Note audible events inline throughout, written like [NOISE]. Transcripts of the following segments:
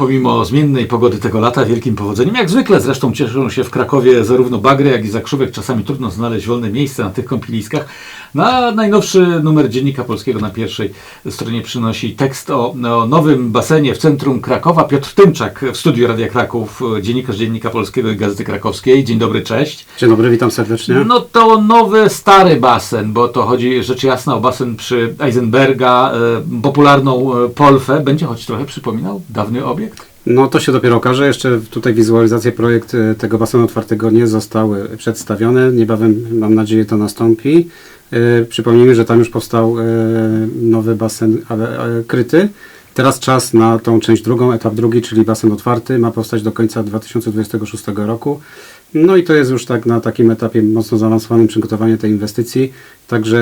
pomimo zmiennej pogody tego lata wielkim powodzeniem. Jak zwykle zresztą cieszą się w Krakowie zarówno Bagry, jak i Zakrzówek. Czasami trudno znaleźć wolne miejsce na tych kąpieliskach. Na najnowszy numer Dziennika Polskiego na pierwszej stronie przynosi tekst o, o nowym basenie w centrum Krakowa. Piotr Tymczak w studiu Radia Kraków, dziennikarz Dziennika Polskiego i Gazety Krakowskiej. Dzień dobry, cześć. Dzień dobry, witam serdecznie. No to nowy, stary basen, bo to chodzi rzecz jasna o basen przy Eisenberga, e, popularną e, Polfę. Będzie choć trochę przypominał dawny obiekt? No to się dopiero okaże. Jeszcze tutaj wizualizacje projekt e, tego basenu otwartego nie zostały przedstawione. Niebawem, mam nadzieję, to nastąpi. E, Przypomnijmy, że tam już powstał e, nowy basen kryty. Teraz czas na tą część drugą, etap drugi, czyli basen otwarty. Ma powstać do końca 2026 roku. No i to jest już tak na takim etapie mocno zaawansowanym przygotowanie tej inwestycji. Także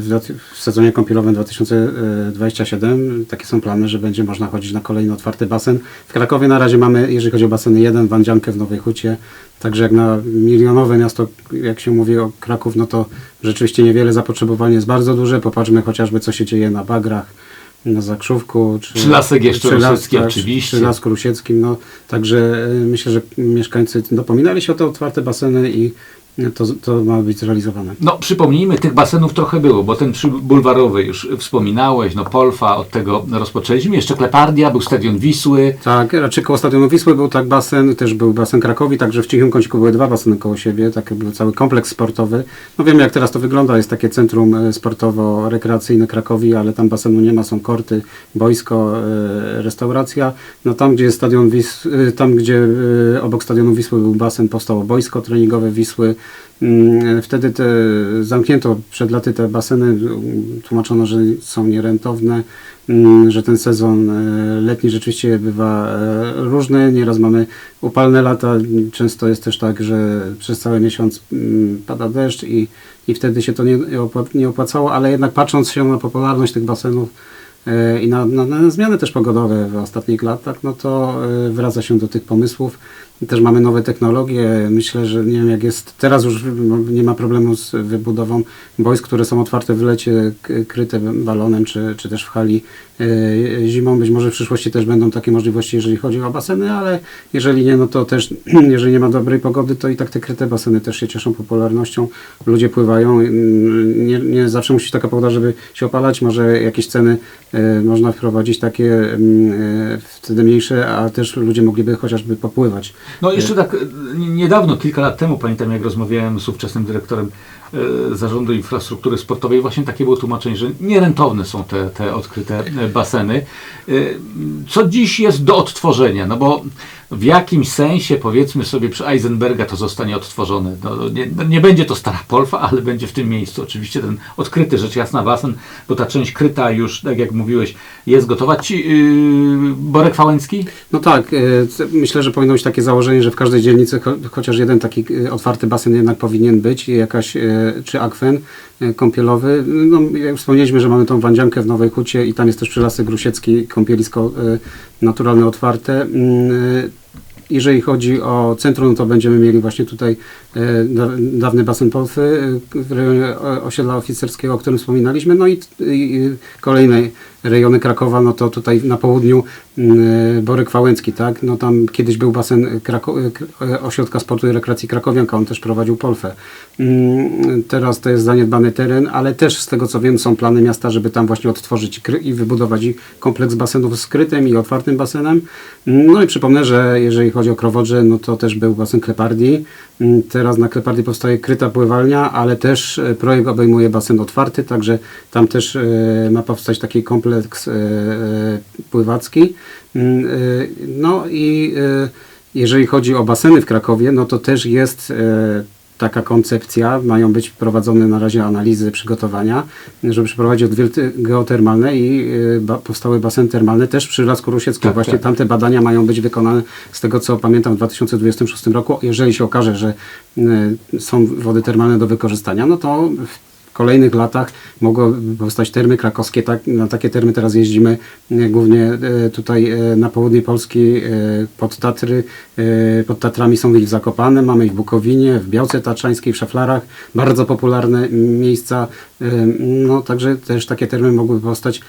w, sezonie kąpielowym 2027 takie są plany, że będzie można chodzić na kolejny otwarty basen. W Krakowie na razie mamy, jeżeli chodzi o baseny, jeden Wandziankę w Nowej Hucie. Także jak na milionowe miasto, jak się mówi o Kraków, no to rzeczywiście niewiele zapotrzebowanie jest bardzo duże. Popatrzmy chociażby co się dzieje na Bagrach, na Zakrzówku. Czy, Przy Lasek jeszcze przy Las- Rusiecki oczywiście. Przy Lasku Rusieckim. No, także y, myślę, że mieszkańcy dopominali się o te otwarte baseny i to, to ma być zrealizowane. No, przypomnijmy, tych basenów trochę było, bo ten przy bulwarowy już wspominałeś, no Polfa, od tego rozpoczęliśmy. Jeszcze Klepardia, był Stadion Wisły. Tak, raczej koło Stadionu Wisły był tak basen, też był basen Krakowi, także w Cichym Kąciku były dwa baseny koło siebie, taki był cały kompleks sportowy. No wiemy jak teraz to wygląda, jest takie centrum e, sportowo-rekreacyjne Krakowi, ale tam basenu nie ma, są korty, boisko, e, restauracja. No tam gdzie jest stadion Wis, e, tam gdzie obok Stadionu Wisły był basen, powstało boisko treningowe Wisły. Mm, Wtedy te, zamknięto przed laty te baseny, tłumaczono, że są nierentowne, mm, że ten sezon e, letni rzeczywiście bywa e, różny. Nieraz mamy upalne lata, często jest też tak, że przez cały miesiąc mm, pada deszcz i, i wtedy się to nie, nie opłacało, ale jednak patrząc się na popularność tych basenów, e, i na, na, na zmiany też pogodowe w ostatnich latach, no to wraca się do tych pomysłów. Też mamy nowe technologie. Myślę, że nie wiem jak jest. Teraz już nie ma problemu z wybudową boisk, które są otwarte w lecie, kryte balonem, czy, czy też w hali e, zimą. Być może w przyszłości też będą takie możliwości, jeżeli chodzi o baseny, ale jeżeli nie, no to też, [CLEARS THROAT] jeżeli nie ma dobrej pogody, to i tak te kryte baseny też się cieszą popularnością. Ludzie pływają. Mm, Nie, nie zawsze musi taka pogoda, żeby się opalać. Może jakieś ceny e, można wprowadzić takie mm, e, wtedy mniejsze, a też ludzie mogliby chociażby popływać. No jeszcze tak nie- niedawno, kilka lat temu, pamiętam jak rozmawiałem z ówczesnym dyrektorem Zarządu Infrastruktury Sportowej, właśnie takie było tłumaczenie, że nierentowne są te, te odkryte e, baseny. E, Co dziś jest do odtworzenia? No bo w jakimś sensie, powiedzmy sobie, przy Eisenberga to zostanie odtworzone. No, nie, no nie będzie to stara Polfa, ale będzie w tym miejscu oczywiście ten odkryty, rzecz jasna, basen, bo ta część kryta już, tak jak mówiłeś, jest gotowa. Ci, yy, Borek Fałęcki? No tak, e, c- myślę, że powinno być takie założenie, że w każdej dzielnicy cho chociaż jeden taki e, otwarty basen jednak powinien być, i jakaś, e, czy akwen e, kąpielowy. No, wspomnieliśmy, że mamy tą Wandziankę w Nowej Hucie i tam jest też przy Lasek Grusiecki kąpielisko e, naturalne otwarte. E, jeżeli chodzi o centrum, to będziemy mieli właśnie tutaj e, da, dawny basen Polfy e, w rejonie osiedla oficerskiego, o którym wspominaliśmy, no i, i, kolejne rejony Krakowa, no to tutaj na południu mm, Borek Wałęcki, tak, no tam kiedyś był basen Krako- e, e, Ośrodka Sportu i Rekreacji Krakowianka, on też prowadził Polfę. Mm, Teraz to jest zaniedbany teren, ale też z tego co wiem są plany miasta, żeby tam właśnie odtworzyć i wybudować kompleks basenów z krytym i otwartym basenem. No i przypomnę, że jeżeli chodzi o Krowodrze, no to też był basen Klepardii. Mm, Teraz na Klepardii powstaje kryta pływalnia, ale też e, projekt obejmuje basen otwarty, także tam też e, ma powstać taki kompleks e, pływacki. Mm, No i jeżeli chodzi o baseny w Krakowie, no to też jest taka koncepcja, mają być prowadzone na razie analizy przygotowania, żeby przeprowadzić odwierty geotermalne i y, ba, powstały baseny termalne też przy Lasku Rusieckim. Tak, Właśnie tak. tamte badania mają być wykonane z tego co pamiętam w 2026 roku. Jeżeli się okaże, że y, są wody termalne do wykorzystania, no to kolejnych latach mogą powstać termy krakowskie. Tak, na takie termy teraz jeździmy e, głównie e, tutaj e, na południe Polski pod Tatry. Pod Tatrami są ich Zakopane, mamy ich w Bukowinie, w Białce Tatrzańskiej, w Szaflarach. Bardzo popularne miejsca. No, także też takie termy mogły powstać e,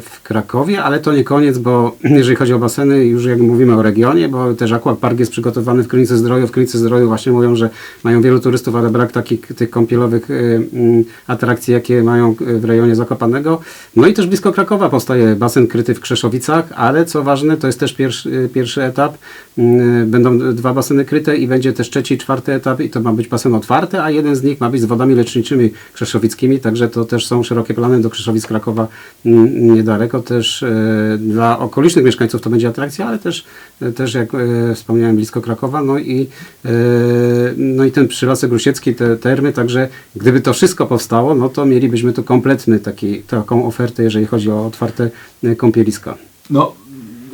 w Krakowie, ale to nie koniec, bo [CLEARS THROAT] jeżeli chodzi o baseny, już jak mówimy o regionie, bo też Aquapark jest przygotowany w Krynicy Zdroju. W Krynicy Zdroju właśnie mówią, że mają wielu turystów, ale brak takich tych kąpielowych e, mm, atrakcji, jakie mają w rejonie Zakopanego. No i też blisko Krakowa powstaje basen kryty w Krzeszowicach, ale co ważne, to jest też pierwszy, pierwszy etap. Mm, Będą dwa baseny kryte i będzie też trzeci, czwarty etap i to ma być basen otwarty, a jeden z nich ma być z wodami leczniczymi krzeszowickimi, także to też są szerokie plany do Krzeszowic Krakowa mm, niedaleko. Też e, dla okolicznych mieszkańców to będzie atrakcja, ale też, e, też jak e, wspomniałem, blisko Krakowa. No i, no i ten przylasek Rusiecki, te termy, także gdyby to wszystko powstało, no to mielibyśmy tu kompletny taki, taką ofertę, jeżeli chodzi o otwarte kąpieliska. No,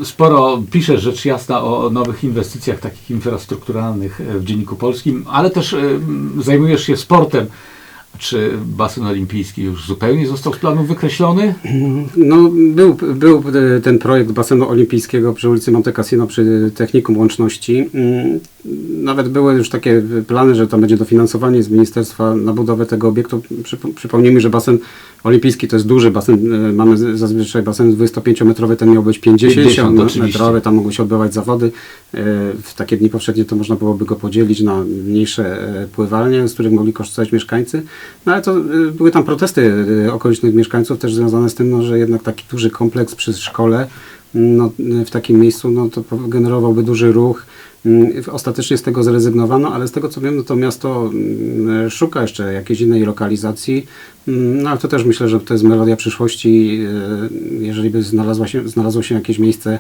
sporo piszesz rzecz jasna o nowych inwestycjach takich infrastrukturalnych w Dzienniku Polskim, ale też zajmujesz się sportem. Czy basen olimpijski już zupełnie został z planów wykreślony? No, był, był e, ten projekt basenu olimpijskiego przy ulicy Monte Cassino przy Technikum Łączności. Mm, Nawet były już takie plany, że tam będzie dofinansowanie z ministerstwa na budowę tego obiektu. Przypo- Przypomnijmy, że basen olimpijski to jest duży basen. e, Mamy zazwyczaj basen 25-metrowy, ten miał być 50, 50-metrowy, oczywiście. tam mogły się odbywać zawody. E, W takie dni powszednie to można byłoby go podzielić na mniejsze e, pływalnie, z których mogli korzystać mieszkańcy. No ale to były tam protesty okolicznych mieszkańców też związane z tym, no, że jednak taki duży kompleks przy szkole no, w takim miejscu no, to generowałby duży ruch. Mm, Ostatecznie z tego zrezygnowano, ale z tego co wiem, no to miasto mm, szuka jeszcze jakiejś innej lokalizacji. Mm, No ale to też myślę, że to jest melodia przyszłości. e, Jeżeli by znalazła się, znalazło się jakieś miejsce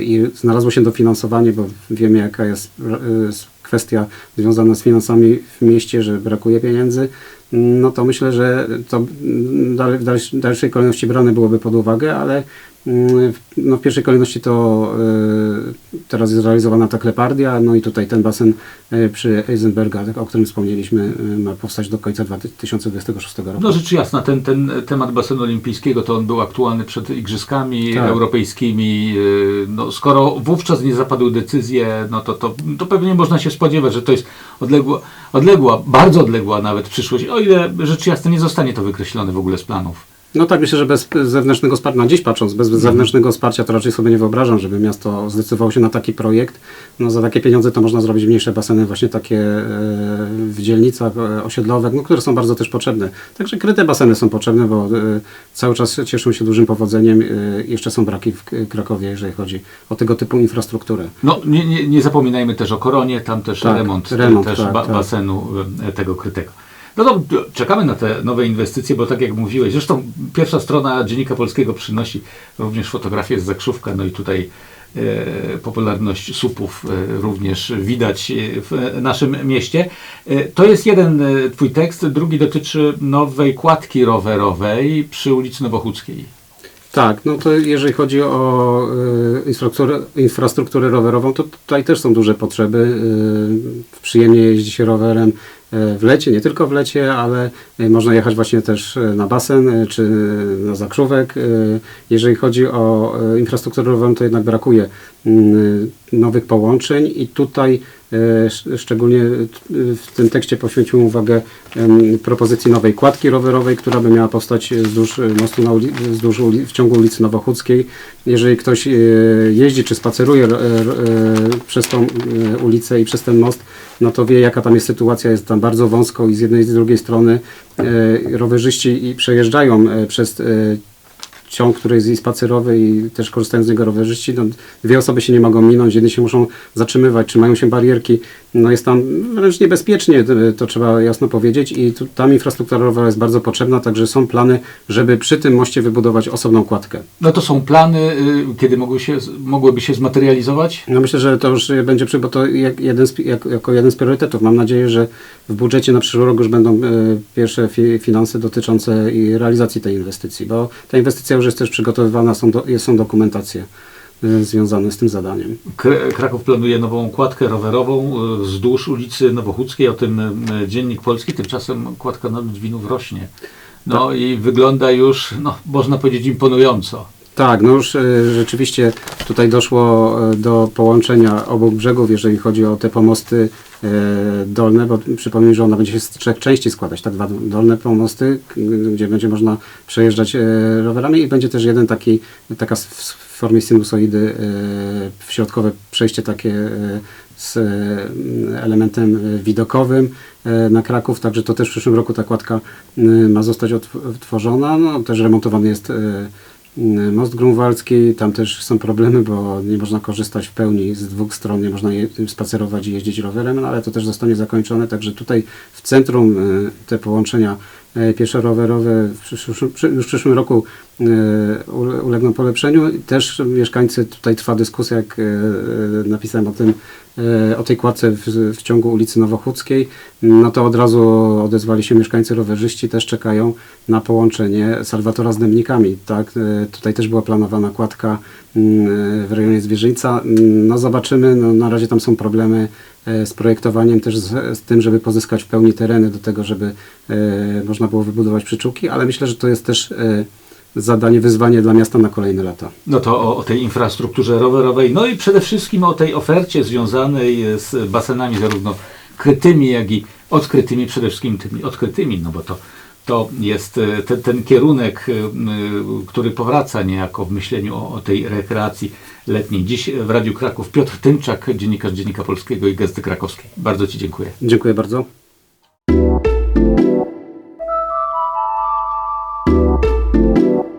i znalazło się dofinansowanie, bo wiemy jaka jest e, kwestia związana z finansami w mieście, że brakuje pieniędzy, no to myślę, że to w dalsz- dalszej kolejności brane byłoby pod uwagę, ale no w pierwszej kolejności to e, teraz jest realizowana ta klepardia, no i tutaj ten basen e, przy Eisenberga, o którym wspomnieliśmy, e, ma powstać do końca 2026 roku. No rzecz jasna, ten, ten temat basenu olimpijskiego to on był aktualny przed Igrzyskami Tak. Europejskimi. No, skoro wówczas nie zapadły decyzje, no to, to, to pewnie można się spodziewać, że to jest odległa, odległa, bardzo odległa nawet przyszłość, o ile rzecz jasna nie zostanie to wykreślone w ogóle z planów. No tak, myślę, że bez zewnętrznego wsparcia, na dziś patrząc, bez zewnętrznego wsparcia to raczej sobie nie wyobrażam, żeby miasto zdecydowało się na taki projekt. No za takie pieniądze to można zrobić mniejsze baseny, właśnie takie e, w dzielnicach e, osiedlowych, no, które są bardzo też potrzebne. Także kryte baseny są potrzebne, bo e, cały czas cieszą się dużym powodzeniem. Jeszcze są braki w Krakowie, jeżeli chodzi o tego typu infrastrukturę. No nie, nie, nie zapominajmy też o Koronie, tam też Tak, remont, remont, też tak, ba, tak. basenu tego krytego. No to czekamy na te nowe inwestycje, bo tak jak mówiłeś, zresztą pierwsza strona Dziennika Polskiego przynosi również fotografię z Zakrzówka, no i tutaj e, popularność supów e, również widać e, w naszym mieście. To jest jeden twój tekst, drugi dotyczy nowej kładki rowerowej przy ulicy Nowochódzkiej. Tak, no to jeżeli chodzi o y, infrastrukturę, infrastrukturę rowerową, to tutaj też są duże potrzeby. Y, przyjemnie jeździ się rowerem y, w lecie, nie tylko w lecie, ale można jechać właśnie też na basen czy na zakrzówek. Jeżeli chodzi o infrastrukturę rowerową, to jednak brakuje y, nowych połączeń i tutaj szczególnie y, w tym tekście poświęciłem uwagę propozycji nowej kładki rowerowej, która by miała powstać wzdłuż y, mostu na uli- wzdłuż uli- w ciągu ulicy Nowochódzkiej. Jeżeli ktoś jeździ czy spaceruje e, e, przez tą e, ulicę i przez ten most, no to wie jaka tam jest sytuacja, jest tam bardzo wąsko i z jednej i z drugiej strony e, rowerzyści przejeżdżają e, przez e, ciąg, który jest i spacerowy i też korzystają z niego rowerzyści. No, dwie osoby się nie mogą minąć, jedni się muszą zatrzymywać, trzymają się barierki. No jest tam wręcz niebezpiecznie, to- trzeba jasno powiedzieć i tu, tam infrastruktura rowerowa jest bardzo potrzebna, także są plany, żeby przy tym moście wybudować osobną kładkę. No to są plany, y, kiedy mogły się, mogłyby się zmaterializować? No myślę, że to już będzie przy, bo to jak jeden z, jak, jako jeden z priorytetów. Mam nadzieję, że w budżecie na przyszły rok już będą e, pierwsze fi, finanse dotyczące i realizacji tej inwestycji, bo ta inwestycja już jest też przygotowywana, są, do, są dokumentacje e, związane z tym zadaniem. Kr- Kraków planuje nową kładkę rowerową y, wzdłuż ulicy Nowochódzkiej, o tym y, Dziennik Polski, tymczasem kładka na Ludwinów rośnie. No i wygląda już, no, można powiedzieć, imponująco. Tak, no już e, rzeczywiście tutaj doszło e, do połączenia obok brzegów, jeżeli chodzi o te pomosty e, dolne, bo przypomnę, że ona będzie się z trzech części składać, tak, dwa dolne pomosty, gdzie będzie można przejeżdżać rowerami i będzie też jeden taki, taka w formie sinusoidy e, środkowe przejście takie z elementem widokowym na Kraków, także to też w przyszłym roku ta kładka ma zostać otw- odtworzona, no też remontowany jest Most Grunwaldzki, tam też są problemy, bo nie można korzystać w pełni z dwóch stron, nie można je, spacerować i jeździć rowerem, no ale to też zostanie zakończone, także tutaj w centrum e, te połączenia pieszo-rowerowe przyszłym, przy- już w przyszłym roku e, ule- ulegną polepszeniu. Też mieszkańcy, tutaj trwa dyskusja, jak e, e, napisałem o tym, e, o tej kładce w, w ciągu ulicy Nowochódzkiej, no to od razu odezwali się mieszkańcy rowerzyści, też czekają na połączenie Salwatora z Dębnikami. Tak? E, Tutaj też była planowana kładka mm, w rejonie Zwierzyńca. No zobaczymy, no, na razie tam są problemy e, z projektowaniem, też z, z tym, żeby pozyskać w pełni tereny do tego, żeby e, można było wybudować przyczółki, ale myślę, że to jest też e, zadanie, wyzwanie dla miasta na kolejne lata. No to o, o tej infrastrukturze rowerowej, no i przede wszystkim o tej ofercie związanej z basenami zarówno krytymi, jak i odkrytymi, przede wszystkim tymi odkrytymi, no bo to, to jest e, te, ten kierunek, e, m, który powraca niejako w myśleniu o, o tej rekreacji letniej. Dziś w Radiu Kraków Piotr Tymczak, dziennikarz Dziennika Polskiego i Gazety Krakowskiej. Bardzo Ci dziękuję. Dziękuję bardzo.